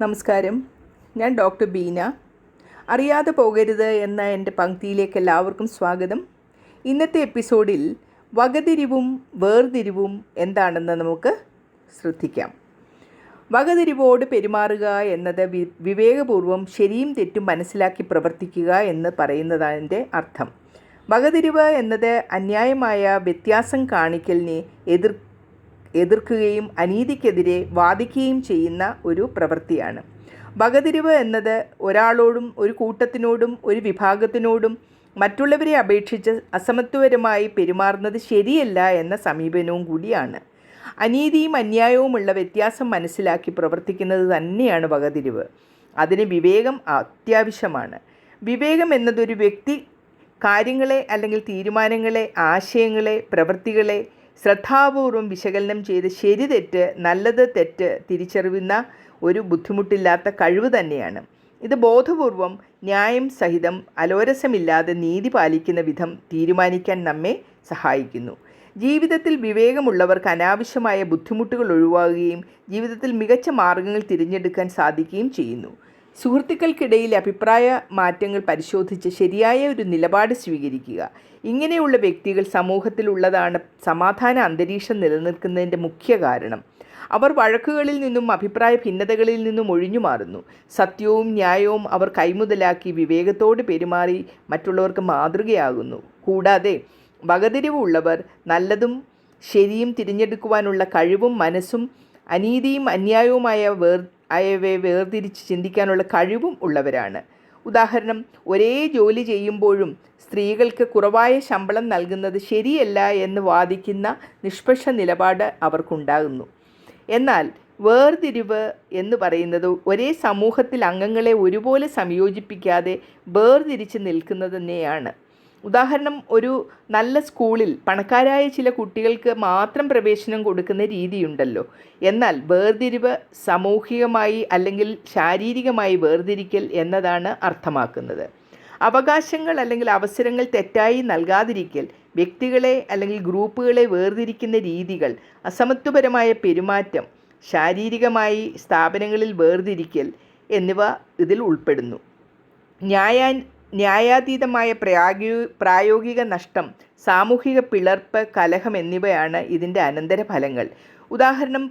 നമസ്കാരം. ഞാൻ ഡോക്ടർ ബീന. അറിയാതെ പോകരുത് എന്ന എന്റെ പങ്ക്തിയിലേക്ക് എല്ലാവർക്കും സ്വാഗതം. ഇന്നത്തെ എപ്പിസോഡിൽ വകതിരിവും വേർതിരിവും എന്താണെന്ന് നമുക്ക് ശ്രദ്ധിക്കാം. വകതിരിവോട് പെരുമാറുക എന്നത് വി വിവേകപൂർവം ശരിയും തെറ്റും മനസ്സിലാക്കി പ്രവർത്തിക്കുക എന്ന് പറയുന്നതിന്റെ അർത്ഥം. വകതിരിവ് എന്നത് അന്യായമായ വ്യത്യാസം കാണിക്കലിനെ എതിർ എതിർക്കുകയും അനീതിക്കെതിരെ വാദിക്കുകയും ചെയ്യുന്ന ഒരു പ്രവൃത്തിയാണ്. വകതിരിവ് എന്നത് ഒരാളോടും ഒരു കൂട്ടത്തിനോടും ഒരു വിഭാഗത്തിനോടും മറ്റുള്ളവരെ അപേക്ഷിച്ച് അസമത്വപരമായി പെരുമാറുന്നത് ശരിയല്ല എന്ന സമീപനവും കൂടിയാണ്. അനീതിയും അന്യായവുമുള്ള വ്യത്യാസം മനസ്സിലാക്കി പ്രവർത്തിക്കുന്നത് തന്നെയാണ് വകതിരിവ് അതിന് വിവേകം അത്യാവശ്യമാണ്. വിവേകം എന്നതൊരു വ്യക്തി കാര്യങ്ങളെ അല്ലെങ്കിൽ തീരുമാനങ്ങളെ ആശയങ്ങളെ പ്രവൃത്തികളെ ശ്രദ്ധാപൂർവം വിശകലനം ചെയ്ത് ശരി തെറ്റ് നല്ലത് തെറ്റ് തിരിച്ചറിയുന്ന ഒരു ബുദ്ധിമുട്ടില്ലാത്ത കഴിവ് തന്നെയാണ്. ഇത് ബോധപൂർവം ന്യായം സഹിതം അലോരസമില്ലാതെ നീതി പാലിക്കുന്ന വിധം തീരുമാനിക്കാൻ നമ്മെ സഹായിക്കുന്നു. ജീവിതത്തിൽ വിവേകമുള്ളവർക്ക് അനാവശ്യമായ ബുദ്ധിമുട്ടുകൾ ഒഴിവാകുകയും ജീവിതത്തിൽ മികച്ച മാർഗങ്ങൾ തിരഞ്ഞെടുക്കാൻ സാധിക്കുകയും ചെയ്യുന്നു. സുഹൃത്തുക്കൾക്കിടയിൽ അഭിപ്രായ മാറ്റങ്ങൾ പരിശോധിച്ച് ശരിയായ ഒരു നിലപാട് സ്വീകരിക്കുക. ഇങ്ങനെയുള്ള വ്യക്തികൾ സമൂഹത്തിലുള്ളതാണ് സമാധാന അന്തരീക്ഷം നിലനിൽക്കുന്നതിന്റെ മുഖ്യ കാരണം. അവർ വഴക്കുകളിൽ നിന്നും അഭിപ്രായ ഭിന്നതകളിൽ നിന്നും ഒഴിഞ്ഞു മാറുന്നു. സത്യവും ന്യായവും അവർ കൈമുതലാക്കി വിവേകത്തോട് പെരുമാറി മറ്റുള്ളവർക്ക് മാതൃകയാകുന്നു. കൂടാതെ വകതിരിവുള്ളവർ നല്ലതും ശരിയും തിരഞ്ഞെടുക്കുവാനുള്ള കഴിവും മനസ്സും അനീതിയും അന്യായവുമായ വേർ ആയവയെ വേർതിരിച്ച് ചിന്തിക്കാനുള്ള കഴിവും ഉള്ളവരാണ്. ഉദാഹരണം ഒരേ ജോലി ചെയ്യുമ്പോഴും സ്ത്രീകൾക്ക് കുറവായ ശമ്പളം നൽകുന്നത് ശരിയല്ല എന്ന് വാദിക്കുന്ന നിഷ്പക്ഷ നിലപാട് അവർക്കുണ്ടാകുന്നു. എന്നാൽ വേർതിരിവ് എന്ന് പറയുന്നത് ഒരേ സമൂഹത്തിൽ അംഗങ്ങളെ ഒരുപോലെ സംയോജിപ്പിക്കാതെ വേർതിരിച്ച് നിൽക്കുന്നത് തന്നെയാണ് ഉദാഹരണം ഒരു നല്ല സ്കൂളിൽ പണക്കാരായ ചില കുട്ടികൾക്ക് മാത്രം പ്രവേശനം കൊടുക്കുന്ന രീതിയുണ്ടല്ലോ. എന്നാൽ വേർതിരിവ് സാമൂഹികമായി അല്ലെങ്കിൽ ശാരീരികമായി വേർതിരിക്കൽ എന്നതാണ് അർത്ഥമാക്കുന്നത്. അവകാശങ്ങൾ അല്ലെങ്കിൽ അവസരങ്ങൾ തെറ്റായി നൽകാതിരിക്കൽ വ്യക്തികളെ അല്ലെങ്കിൽ ഗ്രൂപ്പുകളെ വേർതിരിക്കുന്ന രീതികൾ അസമത്വപരമായ പെരുമാറ്റം ശാരീരികമായി സ്ഥാപനങ്ങളിൽ വേർതിരിക്കൽ എന്നിവ ഇതിൽ ഉൾപ്പെടുന്നു. ന്യായ ന്യായാതീതമായ പ്രായോ പ്രായോഗിക നഷ്ടം സാമൂഹിക പിളർപ്പ് കലഹം എന്നിവയാണ് ഇതിന്റെ അനന്തരഫലങ്ങൾ. ഉദാഹരണം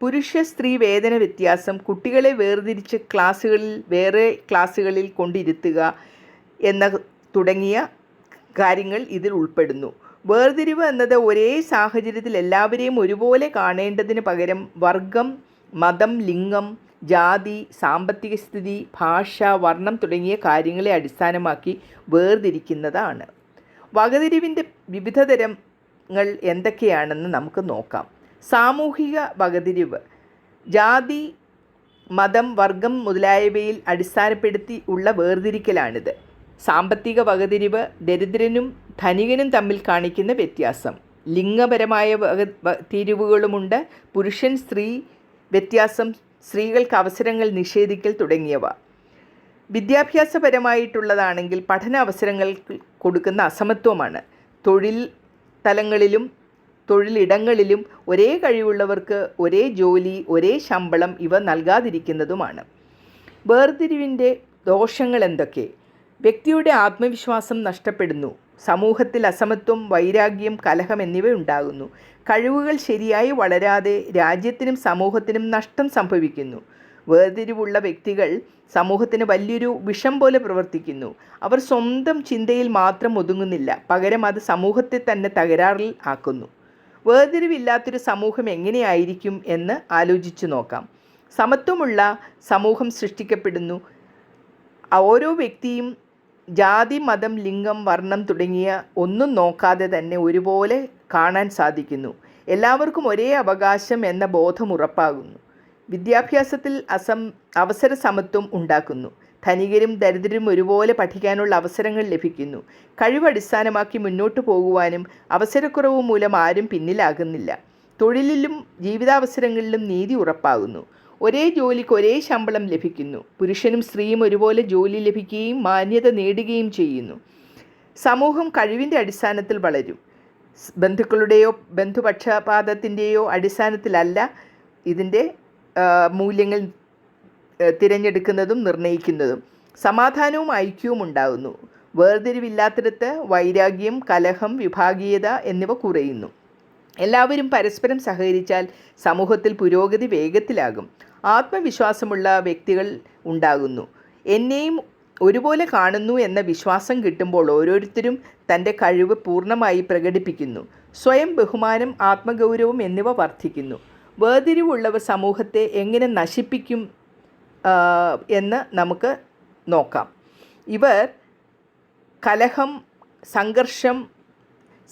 പുരുഷ സ്ത്രീ വേതന വ്യത്യാസം കുട്ടികളെ വേർതിരിച്ച് ക്ലാസ്സുകളിൽ വേറെ ക്ലാസ്സുകളിൽ കൊണ്ടിരുത്തുക എന്ന തുടങ്ങിയ കാര്യങ്ങൾ ഇതിൽ ഉൾപ്പെടുന്നു. വേർതിരിവ് എന്നത് ഒരേ സാഹചര്യത്തിൽ എല്ലാവരെയും ഒരുപോലെ കാണേണ്ടതിന് പകരം വർഗം മതം ലിംഗം ജാതി സാമ്പത്തിക സ്ഥിതി ഭാഷ വർണം തുടങ്ങിയ കാര്യങ്ങളെ അടിസ്ഥാനമാക്കി വേർതിരിക്കുന്നതാണ്. വകതിരിവിന്റെ വിവിധ തരങ്ങൾ എന്തൊക്കെയാണെന്ന് നമുക്ക് നോക്കാം. സാമൂഹിക വകതിരിവ്. ജാതി മതം വർഗം മുതലായവയിൽ അടിസ്ഥാനപ്പെടുത്തി ഉള്ള വേർതിരിക്കലാണിത്. സാമ്പത്തിക വകതിരിവ് ദരിദ്രനും ധനികനും തമ്മിൽ കാണിക്കുന്ന വ്യത്യാസം. ലിംഗപരമായ വക തിരിവുകളുമുണ്ട്. പുരുഷൻ സ്ത്രീ വ്യത്യാസം സ്ത്രീകൾക്ക് അവസരങ്ങൾ നിഷേധിക്കൽ തുടങ്ങിയവ. വിദ്യാഭ്യാസപരമായിട്ടുള്ളതാണെങ്കിൽ പഠന അവസരങ്ങൾ കൊടുക്കുന്ന അസമത്വമാണ്. തൊഴിൽ തലങ്ങളിലും തൊഴിലിടങ്ങളിലും ഒരേ കഴിവുള്ളവർക്ക് ഒരേ ജോലി ഒരേ ശമ്പളം ഇവ നൽകാതിരിക്കുന്നതുമാണ്. വേർതിരിവിന്റെ ദോഷങ്ങൾ എന്തൊക്കെ വ്യക്തിയുടെ ആത്മവിശ്വാസം നഷ്ടപ്പെടുന്നു. സമൂഹത്തിൽ അസമത്വം വൈരാഗ്യം കലഹം എന്നിവ ഉണ്ടാകുന്നു കഴിവുകൾ ശരിയായി വളരാതെ രാജ്യത്തിനും സമൂഹത്തിനും നഷ്ടം സംഭവിക്കുന്നു. വേർതിരിവുള്ള വ്യക്തികൾ സമൂഹത്തിന് വലിയൊരു വിഷം പോലെ പ്രവർത്തിക്കുന്നു. അവർ സ്വന്തം ചിന്തയിൽ മാത്രം ഒതുങ്ങുന്നില്ല. പകരം അത് സമൂഹത്തെ തന്നെ തകരാറിൽ ആക്കുന്നു. വേർതിരിവില്ലാത്തൊരു സമൂഹം എങ്ങനെയായിരിക്കും എന്ന് ആലോചിച്ചു നോക്കാം. സമത്വമുള്ള സമൂഹം സൃഷ്ടിക്കപ്പെടുന്നു. ഓരോ വ്യക്തിയും ജാതി മതം ലിംഗം വർണം തുടങ്ങിയ ഒന്നും നോക്കാതെ തന്നെ ഒരുപോലെ കാണാൻ സാധിക്കുന്നു. എല്ലാവർക്കും ഒരേ അവകാശം എന്ന ബോധം ഉറപ്പാകുന്നു. വിദ്യാഭ്യാസത്തിൽ അസം അവസര സമത്വം ഉണ്ടാക്കുന്നു. ധനികരും ദരിദ്രരും ഒരുപോലെ പഠിക്കാനുള്ള അവസരങ്ങൾ ലഭിക്കുന്നു. കഴിവ് അടിസ്ഥാനമാക്കി മുന്നോട്ട് പോകുവാനും അവസരക്കുറവ് മൂലം ആരും പിന്നിലാകുന്നില്ല. തൊഴിലിലും ജീവിതാവസരങ്ങളിലും നീതി ഉറപ്പാകുന്നു. ഒരേ ജോലിക്ക് ഒരേ ശമ്പളം ലഭിക്കുന്നു. പുരുഷനും സ്ത്രീയും ഒരുപോലെ ജോലി ലഭിക്കുകയും മാന്യത നേടുകയും ചെയ്യുന്നു. സമൂഹം കഴിവിന്റെ അടിസ്ഥാനത്തിൽ വളരും. ബന്ധുക്കളുടെയോ ബന്ധുപക്ഷപാതത്തിന്റെയോ അടിസ്ഥാനത്തിലല്ല ഇതിന്റെ മൂല്യങ്ങൾ തിരഞ്ഞെടുക്കുന്നതും നിർണയിക്കുന്നതും. സമാധാനവും ഐക്യവും ഉണ്ടാകുന്നു. വേർതിരിവില്ലാത്തിടത്ത് വൈരാഗ്യം കലഹം വിഭാഗീയത എന്നിവ കുറയുന്നു. എല്ലാവരും പരസ്പരം സഹകരിച്ചാൽ സമൂഹത്തിൽ പുരോഗതി വേഗത്തിലാകും. ആത്മവിശ്വാസമുള്ള വ്യക്തികൾ ഉണ്ടാകുന്നു. എന്നെയും ഒരുപോലെ കാണുന്നു എന്ന വിശ്വാസം കിട്ടുമ്പോൾ ഓരോരുത്തരും തന്റെ കഴിവ് പൂർണമായി പ്രകടിപ്പിക്കുന്നു. സ്വയം ബഹുമാനം ആത്മഗൗരവം എന്നിവ വർദ്ധിക്കുന്നു. വേർതിരിവുള്ളവ സമൂഹത്തെ എങ്ങനെ നശിപ്പിക്കും എന്ന് നമുക്ക് നോക്കാം. ഇവർ കലഹം സംഘർഷം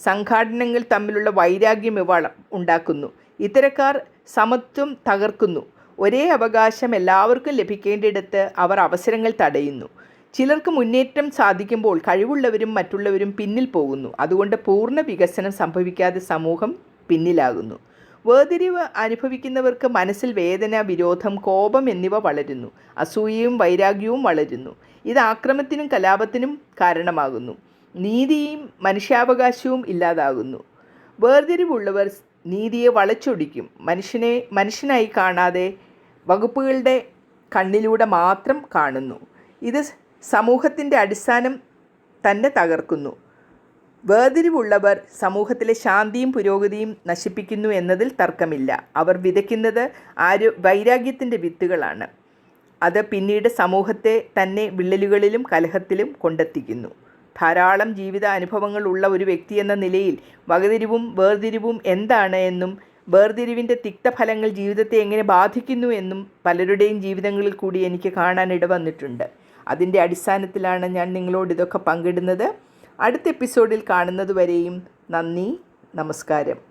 സംഘാടനങ്ങൾ തമ്മിലുള്ള വൈരാഗ്യം ഇവ ഉണ്ടാക്കുന്നു. ഇത്തരക്കാർ സമത്വം തകർക്കുന്നു. ഒരേ അവകാശം എല്ലാവർക്കും ലഭിക്കേണ്ടിടത്ത് അവർ അവസരങ്ങൾ തടയുന്നു. ചിലർക്ക് മുന്നേറ്റം സാധിക്കുമ്പോൾ കഴിവുള്ളവരും മറ്റുള്ളവരും പിന്നിൽ പോകുന്നു. അതുകൊണ്ട് പൂർണ വികസനം സംഭവിക്കാതെ സമൂഹം പിന്നിലാകുന്നു. വേർതിരിവ് അനുഭവിക്കുന്നവർക്ക് മനസ്സിൽ വേദന വിരോധം കോപം എന്നിവ വളരുന്നു. അസൂയയും വൈരാഗ്യവും വളരുന്നു. ഇത് ആക്രമത്തിനും കലാപത്തിനും കാരണമാകുന്നു. നീതിയും മനുഷ്യാവകാശവും ഇല്ലാതാകുന്നു. വേർതിരിവുള്ളവർ നീതിയെ വളച്ചൊടിക്കും. മനുഷ്യനെ മനുഷ്യനായി കാണാതെ വകുപ്പുകളുടെ കണ്ണിലൂടെ മാത്രം കാണുന്നു. ഇത് സമൂഹത്തിന്റെ അടിസ്ഥാനം തന്നെ തകർക്കുന്നു. വേർതിരിവുള്ളവർ സമൂഹത്തിലെ ശാന്തിയും പുരോഗതിയും നശിപ്പിക്കുന്നു എന്നതിൽ തർക്കമില്ല. അവർ വിതയ്ക്കുന്നത് ആരോ വൈരാഗ്യത്തിന്റെ വിത്തുകളാണ്. അത് പിന്നീട് സമൂഹത്തെ തന്നെ വിള്ളലുകളിലും കലഹത്തിലും കൊണ്ടെത്തിക്കുന്നു. ധാരാളം ജീവിത അനുഭവങ്ങൾ ഉള്ള ഒരു വ്യക്തി എന്ന നിലയിൽ വകതിരിവും വേർതിരിവും എന്താണ് എന്നും വേർതിരിവിന്റെ തിക്തഫലങ്ങൾ ജീവിതത്തെ എങ്ങനെ ബാധിക്കുന്നു എന്നും പലരുടെയും ജീവിതങ്ങളിൽ കൂടി എനിക്ക് കാണാൻ ഇടവന്നിട്ടുണ്ട് അതിന്റെ അടിസ്ഥാനത്തിലാണ് ഞാൻ നിങ്ങളോട് ഇതൊക്കെ പങ്കിടുന്നത്. അടുത്ത എപ്പിസോഡിൽ കാണുന്നതുവരെയും നന്ദി നമസ്കാരം.